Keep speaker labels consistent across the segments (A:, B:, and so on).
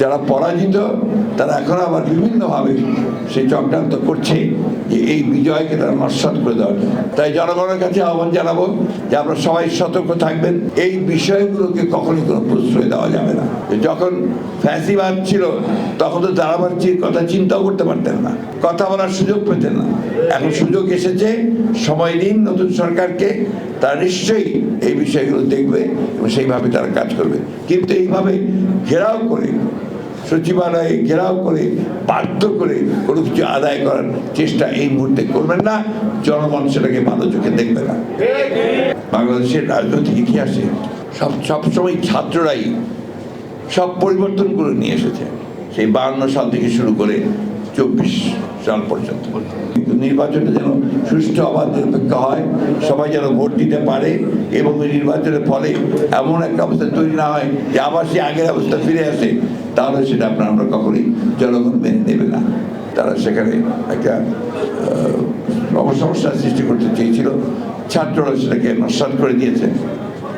A: যারা পরাজিত, তারা এখন আবার বিভিন্নভাবে সেই চক্রান্ত করছে যে এই বিজয়কে তারা নস্বাত করে দেওয়ার। তাই জনগণের কাছে আহ্বান জানাব যে আপনারা সবাই সতর্ক থাকবেন। এই বিষয়গুলোকে কখনই কোনো প্রশ্রয় দেওয়া যাবে না। যখন ফ্যাসিবাদ ছিল, তখন তো দাঁড়াবাচ্চির কথা চিন্তাও করতে পারতেন না, কথা বলার সুযোগ পেতেন না। এখন সুযোগ এসেছে, সময় দিন নতুন সরকারকে, তারা নিশ্চয়ই এই বিষয়গুলো দেখবে এবং সেইভাবে তারা কাজ করবে। কিন্তু এইভাবে ঘেরাও করে সচিবালয়ে ঘেরাও করে, বাধ্য করে কোনো কিছু আদায় করার চেষ্টা এই মুহূর্তে করবেন না। জনগণ সেটাকে ভালো চোখে দেখবে না। বাংলাদেশের রাজনৈতিক ইতিহাসে সব সবসময় ছাত্ররাই সব পরিবর্তন করে নিয়ে এসেছে। সেই বাহান্ন সাল থেকে শুরু করে চব্বিশ সাল পর্যন্ত। কিন্তু নির্বাচনটা যেন সুষ্ঠু অবাধ নিরপেক্ষ হয়, সবাই যেন ভোট দিতে পারে এবং এই নির্বাচনের ফলে এমন একটা অবস্থা তৈরি না হয় যে আবার সে আগের অবস্থা ফিরে আসে। তাহলে সেটা আপনার আমরা কখনোই জনগণ মেনে নেবে না। তারা সেখানে একটা সমস্যার সৃষ্টি করতে চেয়েছিল। ছাত্ররা সেটাকে নস্বাত করে দিয়েছে।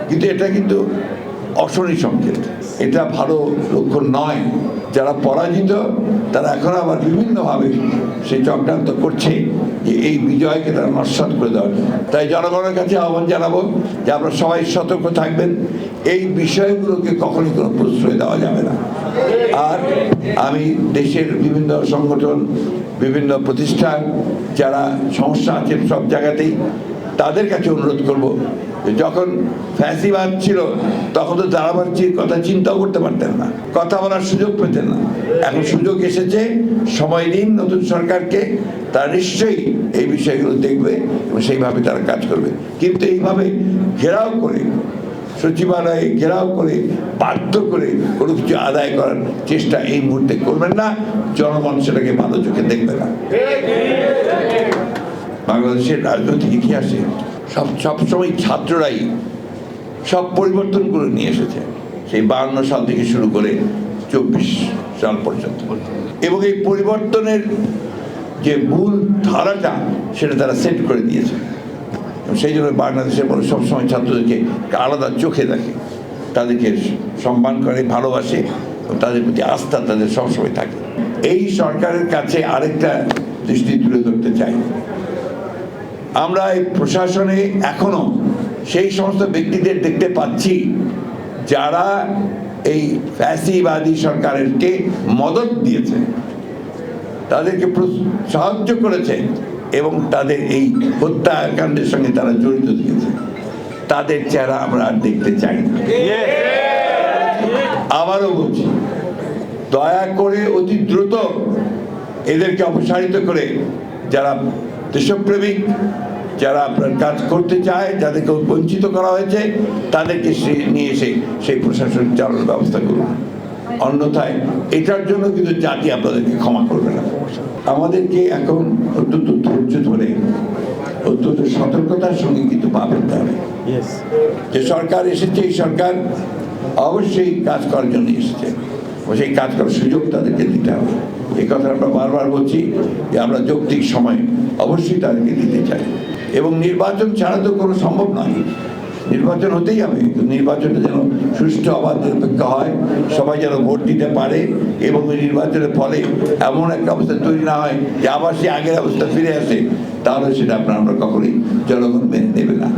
A: কিন্তু এটা কিন্তু অশনি সংকেত। এটা ভালো লক্ষণ নয়। যারা পরাজিত, তারা এখন আবার বিভিন্নভাবে সেই চক্রান্ত করছে যে এই বিজয়কে তারা নস্বাত করে দেওয়ার তাই জনগণের কাছে আহ্বান জানাব যে আপনারা সবাই সতর্ক থাকবেন। এই বিষয়গুলোকে কখনই কোনো প্রশ্রয় দেওয়া যাবে না। আর আমি দেশের বিভিন্ন সংগঠন, বিভিন্ন প্রতিষ্ঠান, যারা সমস্যা আছে সব জায়গাতেই তাদের কাছে অনুরোধ করব যখন ফ্যাসিবাদ ছিল, তখন তো দাঁড়াবাচ্চির কথা চিন্তাও করতে পারতেন না, কথা বলার সুযোগ পেতেন না। এখন সুযোগ এসেছে, সময় দিন, নতুন সরকারকে, তারা নিশ্চয়ই এই বিষয়গুলো দেখবে এবং সেইভাবে তারা কাজ করবে। কিন্তু এইভাবে ঘেরাও করে, সচিবালয়ে ঘেরাও করে, বাধ্য করে কোনো কিছু আদায় করার চেষ্টা এই মুহূর্তে করবেন না, জনগণ সেটাকে ভালো চোখে দেখবে না। বাংলাদেশের রাজনৈতিক ইতিহাসে সব সবসময় ছাত্ররাই সব পরিবর্তন করে নিয়ে এসেছে। সেই বাহান্ন সাল থেকে শুরু করে চব্বিশ সাল পর্যন্ত। এবং এই পরিবর্তনের যে মূল ধারাটা, সেটা তারা সেট করে দিয়েছে। সেই জন্য বাংলাদেশের মানুষ সবসময় ছাত্রদেরকে আলাদা চোখে দেখে, তাদেরকে সম্মান করে, ভালোবাসে তাদের প্রতি আস্থা তাদের সবসময় থাকে। এই সরকারের কাছে আরেকটা দৃষ্টি তুলে ধরতে চাই। আমরা এই প্রশাসনে এখনও সেই সমস্ত ব্যক্তিদের দেখতে পাচ্ছি যারা এই ফ্যাসিবাদী সরকারেরকে মদত দিয়েছে, তাদেরকে সাহায্য করেছে এবং তাদের এই হত্যাকাণ্ডের সঙ্গে তারা জড়িত দিয়েছে তাদের চেহারা আমরা আর দেখতে চাই না। আবারও বলছি, দয়া করে অতি দ্রুত এদেরকে অপসারিত করে যারা দেশপ্রেমিক যারা আপনার কাজ করতে চায় যাদেরকে বঞ্চিত করা হয়েছে তাদেরকে সে নিয়ে এসে সেই প্রশাসন চালানোর ব্যবস্থা করুন। অন্যথায় এটার জন্য কিন্তু জাতি আপনাদেরকে ক্ষমা করবে না। আমাদেরকে এখন অত্যন্ত ধৈর্য ধরে অত্যন্ত সতর্কতার সঙ্গে কিন্তু পা পাবেন হবে। যে সরকার এসেছে এই সরকার অবশ্যই কাজ করার জন্য এসেছে। সেই কাজ করার সুযোগ তাদেরকে দিতে হবে। কথা আমরা বারবার বলছি যে আমরা যৌক্তিক সময় অবশ্যই তাদেরকে দিতে চাই। এবং নির্বাচন ছাড়া তো কোনো সম্ভব নয়। নির্বাচন হতেই হবে নির্বাচনটা যেন সুষ্ঠু অবাধ নিরপেক্ষ হয়, সবাই যেন ভোট দিতে পারে এবং এই নির্বাচনের ফলে এমন একটা অবস্থা তৈরি না হয় যে আবার সে আগের অবস্থা ফিরে আসে, তাহলে সেটা আপনার আমরা কখনোই জনগণ মেনে নেবে না।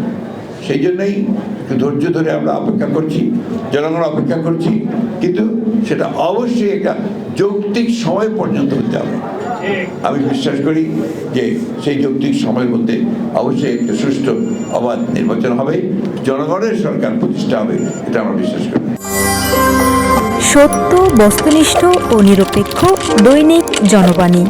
A: সেই জন্যই ধৈর্য ধরে আমরা অপেক্ষা করছি, জনগণ অপেক্ষা করছি, কিন্তু সেটা অবশ্যই একটা যৌক্তিক সময় পর্যন্ত হতে হবে। আমি বিশ্বাস করি যে সেই যৌক্তিক সময়ের মধ্যে অবশ্যই একটা সুষ্ঠু অবাধ নির্বাচন হবে, জনগণের সরকার প্রতিষ্ঠা হবে, এটা আমরা বিশ্বাস করি।
B: সত্য, বস্তুনিষ্ঠ ও নিরপেক্ষ দৈনিক জনবাণী।